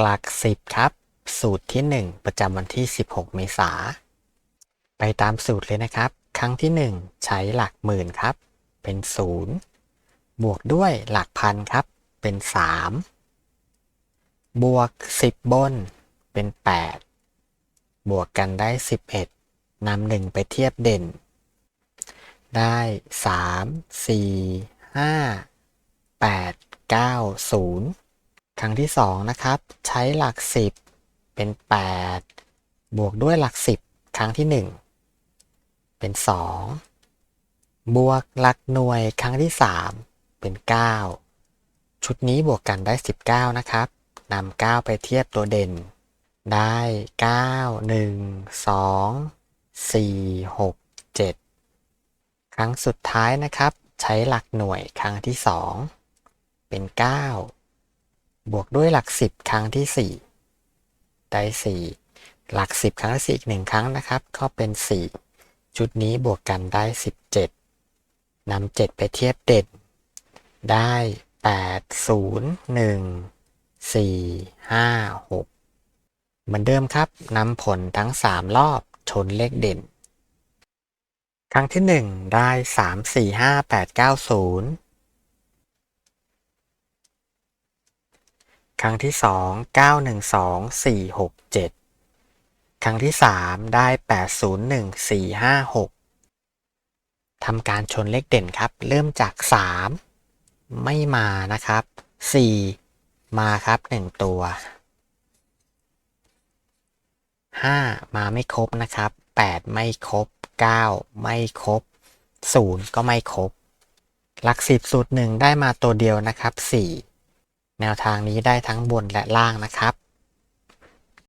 หลักสิบครับ สูตรที่ 1 ประจำวันที่ 16 เมษา ไปตามสูตรเลยนะครับ ครั้งที่ 1 ใช้หลักหมื่นครับ เป็น 0 บวกด้วยหลักพันครับ เป็น 3 บวก 10 บน เป็น 8 บวกกันได้ 11นำ1ไปเทียบเด่น ได้ 3 4 5 8 9 0 ครั้งที่ 2 นะครับ ใช้หลัก 10 เป็น 8 บวกด้วยหลัก 10 ครั้งที่ 1 เป็น 2 บวกหลักหน่วยครั้งที่ 3 เป็น 9 ชุดนี้บวกกันได้ 19 นะครับนำ9ไปเทียบตัวเด่น ได้ 9 1 2 4 6 7 ครั้งสุดท้ายนะครับ ใช้หลักหน่วยครั้งที่ 2 เป็น 9 บวกด้วยหลัก 10 ครั้งที่ 4 ได้ 4 หลัก 10 ครั้งที่4อีก 1 ครั้งนะครับ ก็เป็น 4 ชุดนี้บวกกันได้ 17นำ7ไปเทียบเด่น ได้ 8 0 1 4 5 6 เหมือนเดิมครับนำผลทั้ง 3 รอบชนเลขเด่น ครั้งที่ 1 ได้ 3 4 5 8 9 0 ครั้งที่2 9 1 2 4 6 7ครั้งที่3ได้8 0 1 4 5 6ทำการชนเลขเด่นครับ เริ่มจาก3ไม่มานะครับ4มาครับ1ตัว5มาไม่ครบนะครับ8ไม่ครบ9ไม่ครบ0ก็ไม่ครบหลักสิบสูตรหนึ่งได้มาตัวเดียวนะครับ4 แนวทางนี้ได้ทั้งบนและล่างนะครับ